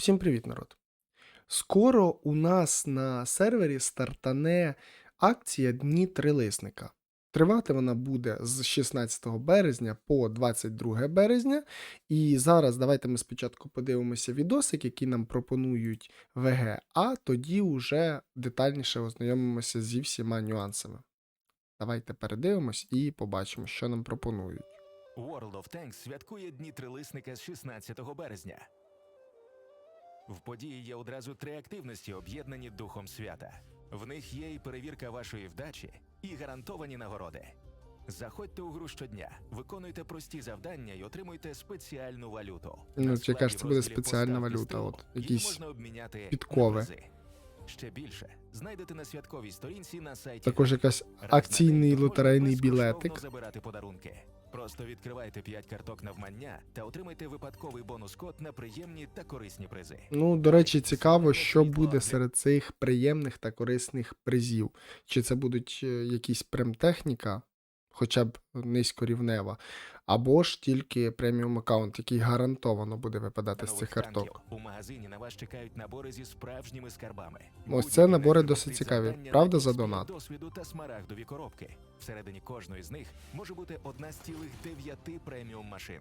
Усім привіт, народ! Скоро у нас на сервері стартане акція Дні Трилисника. Тривати вона буде з 16 березня по 22 березня. І зараз давайте ми спочатку подивимося відосик, який нам пропонують ВГ, а тоді вже детальніше ознайомимося зі всіма нюансами. Давайте передивимось і побачимо, що нам пропонують. World of Tanks святкує Дні Трилисника з 16 березня. В події є одразу три активності, об'єднані духом свята. В них є і перевірка вашої вдачі, і гарантовані нагороди. Заходьте у гру щодня, виконуйте прості завдання і отримуйте спеціальну валюту. Ну, це буде спеціальна валюта», от якісь можна обміняти підкови. Ще більше знайдете на святковій сторінці на сайті. Також якась акційний лотерейний білетик. забирати подарунки. Просто відкривайте 5 карток навмання та отримайте випадковий бонус-код на приємні та корисні призи. Ну, до речі, цікаво, що буде серед цих приємних та корисних призів. Чи це будуть е, якісь прем-техніка, хоча б низькорівнева, або ж тільки преміум аккаунт, який гарантовано буде випадати з цих карток. У магазині на вас чекають набори зі справжніми скарбами. Ось це набори досить цікаві. Правда, за донат? досвіду та смарагдові коробки. Всередині кожної з них може бути одна з цілих дев'яти преміум машин.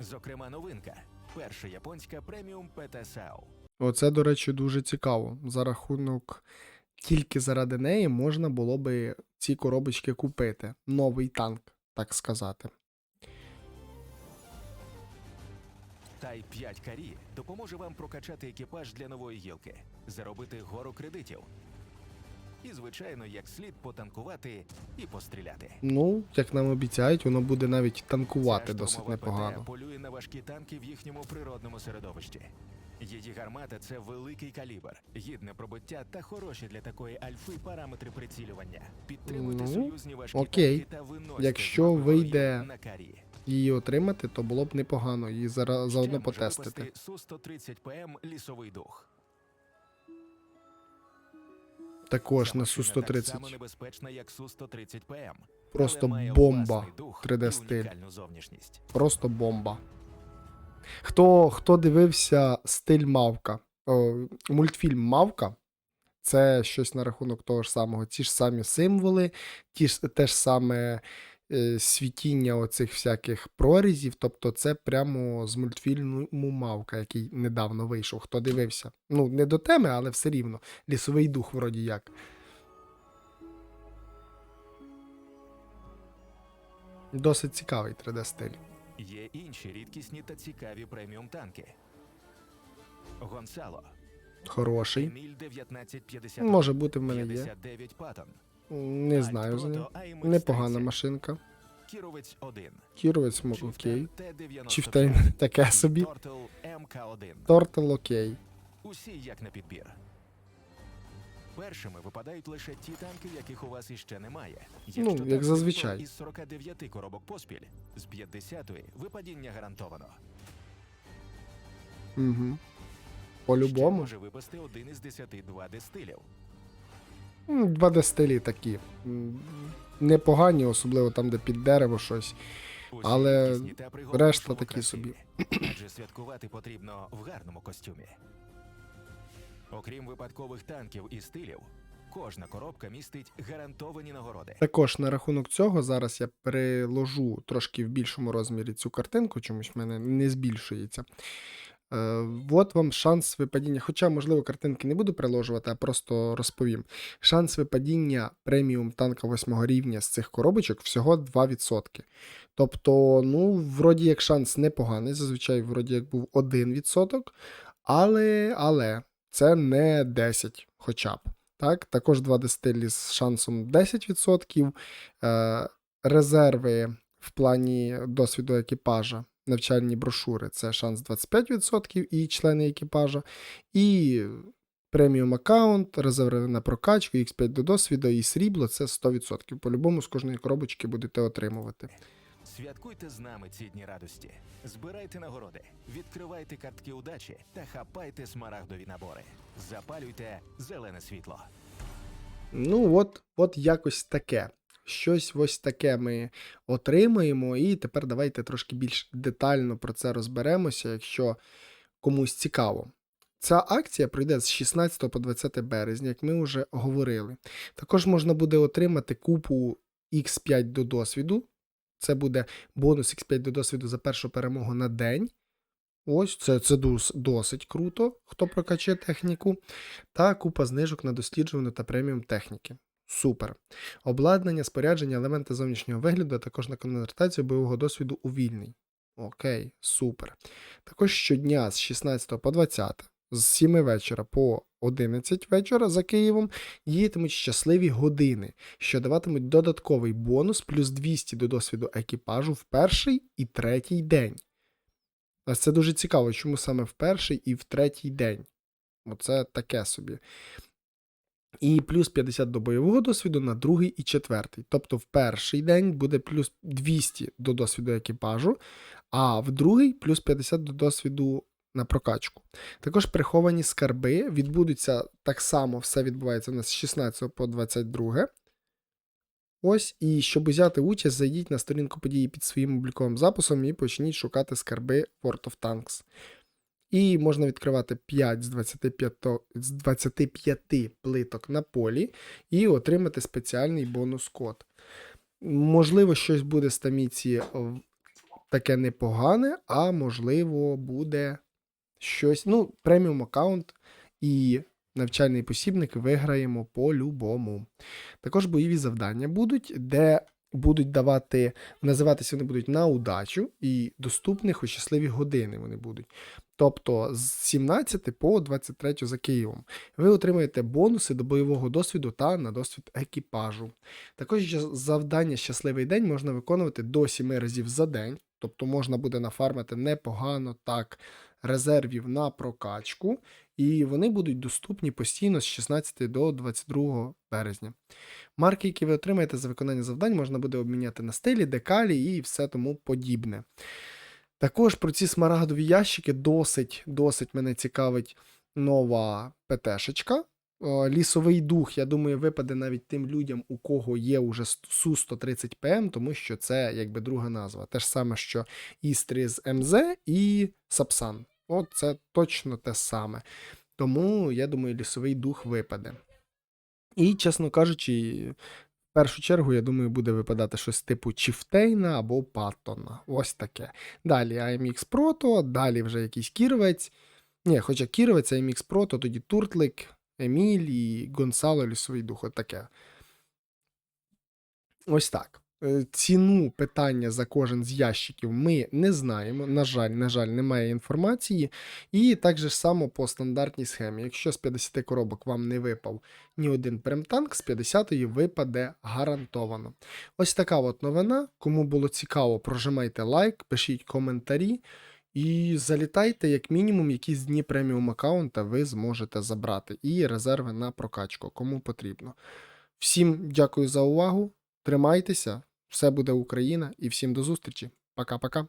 Зокрема, новинка перша японська преміум ПТСАУ. Оце, до речі, дуже цікаво. За рахунок тільки заради неї можна було би ці коробочки купити. Новий танк, так сказати. Тай 5 карі допоможе вам прокачати екіпаж для нової гілки, заробити гору кредитів. І, звичайно, як слід потанкувати і постріляти. Ну, як нам обіцяють, воно буде навіть танкувати Ця досить непогано. ПТ полює на важкі танки в їхньому природному середовищі. Її гармата це великий калібр, гідне пробиття та хороші для такої альфи параметри прицілювання. Підтримуйте Ну, союзні важкі окей. та виносьте Якщо вийде на карі. Її отримати, то було б непогано її зара- заодно потестити. Су-130 ПМ лісовий дух. Також на Так само Су-130. небезпечна, як Су-130 ПМ. Просто бомба. 3D стиль. Просто бомба. Хто, хто дивився стиль Мавка? О, мультфільм Мавка. Це щось на рахунок того ж самого. Ті ж самі символи, ті ж, те ж саме е, світіння оцих всяких прорізів. Тобто, це прямо з мультфільму Мавка, який недавно вийшов. Хто дивився? Ну, не до теми, але все рівно. Лісовий дух, вроді як. Досить цікавий 3D стиль. Є інші рідкісні та цікаві преміум танки. Гонсало. Хороший. Еміль 1950. Може бути, в мене є. 59 Паттон. Не знаю за ним. Непогана машинка. Кіровець 1. Кіровець мог окей. Т-93. Чіфтейн таке собі. Тортл МК-1. Тортел окей. Усі як на підбір. Першими випадають лише ті танки, яких у вас іще немає. Якщо Ну, як зазвичай. Із 49 коробок поспіль, з 50-ї випадіння гарантовано. Угу. По-любому. може випасти один із 10 2D стилів. М, 2D стилі такі. Непогані, особливо там, де під дерево щось. Але решта такі собі. Адже святкувати потрібно в гарному костюмі. Окрім випадкових танків і стилів, кожна коробка містить гарантовані нагороди. Також на рахунок цього зараз я переложу трошки в більшому розмірі цю картинку, чомусь в мене не збільшується. Е, от вам шанс випадіння. Хоча, можливо, картинки не буду приложувати, а просто розповім. Шанс випадіння преміум танка 8 рівня з цих коробочок всього 2%. Тобто, ну, вроді як шанс непоганий, зазвичай, вроді як був 1%, але, але це не 10 хоча б. Так, також 2D з шансом 10%. Е, резерви в плані досвіду екіпажа, навчальні брошури це шанс 25% і члени екіпажа. І преміум аккаунт, резерви на прокачку, X5 до досвіду і срібло це 100%. По-любому з кожної коробочки будете отримувати. Святкуйте з нами ці дні радості. Збирайте нагороди, відкривайте картки удачі та хапайте смарагдові набори. Запалюйте зелене світло. Ну, от, от якось таке. Щось ось таке ми отримаємо, і тепер давайте трошки більш детально про це розберемося, якщо комусь цікаво. Ця акція пройде з 16 по 20 березня, як ми вже говорили. Також можна буде отримати купу X5 до досвіду. Це буде бонус X5 до досвіду за першу перемогу на день. Ось, це, це досить круто, хто прокачає техніку. Та купа знижок на досліджувану та преміум техніки. Супер. Обладнання, спорядження, елементи зовнішнього вигляду, а також на конвертацію бойового досвіду у вільний. Окей, супер. Також щодня з 16 по 20, з 7 вечора по 11 вечора за Києвом діятимуть щасливі години, що даватимуть додатковий бонус плюс 200 до досвіду екіпажу в перший і третій день. Ось це дуже цікаво, чому саме в перший і в третій день. Оце таке собі. І плюс 50 до бойового досвіду на другий і четвертий. Тобто в перший день буде плюс 200 до досвіду екіпажу, а в другий плюс 50 до досвіду на прокачку. Також приховані скарби відбудуться так само, все відбувається у нас з 16 по 22. Ось, і щоб взяти участь, зайдіть на сторінку події під своїм обліковим записом і почніть шукати скарби World of Tanks. І можна відкривати 5 з 25, з 25 плиток на полі і отримати спеціальний бонус-код. Можливо, щось буде з таміці таке непогане, а можливо, буде щось. Ну, преміум аккаунт і навчальний посібник виграємо по-любому. Також бойові завдання будуть, де будуть давати, називатися вони будуть на удачу і доступних у щасливі години вони будуть. Тобто з 17 по 23 за Києвом. Ви отримаєте бонуси до бойового досвіду та на досвід екіпажу. Також завдання Щасливий день можна виконувати до 7 разів за день, тобто можна буде нафармити непогано так резервів на прокачку, і вони будуть доступні постійно з 16 до 22 березня. Марки, які ви отримаєте за виконання завдань, можна буде обміняти на стилі, декалі і все тому подібне. Також про ці смарагдові ящики досить, досить мене цікавить нова ПТшечка. Лісовий дух, я думаю, випаде навіть тим людям, у кого є уже Су-130 ПМ, тому що це якби друга назва. Те ж саме, що Істрі з МЗ і Сапсан. От це точно те саме. Тому, я думаю, лісовий дух випаде. І, чесно кажучи, в першу чергу, я думаю, буде випадати щось типу Чіфтейна або Паттона. Ось таке. Далі AMX Proto, далі вже якийсь кіровець. Ні, хоча кіровець, AMX Proto, тоді Туртлик, Еміль і Гонсало Лісовий дух. От таке. Ось так. Е, Ціну питання за кожен з ящиків ми не знаємо. На жаль, на жаль, немає інформації. І так же само по стандартній схемі. Якщо з 50 коробок вам не випав ні один премтанк, з 50-ї випаде гарантовано. Ось така от новина. Кому було цікаво, прожимайте лайк, пишіть коментарі. І залітайте, як мінімум, якісь дні преміум аккаунта ви зможете забрати. І резерви на прокачку, кому потрібно. Всім дякую за увагу. Тримайтеся, все буде Україна і всім до зустрічі. Пока-пока.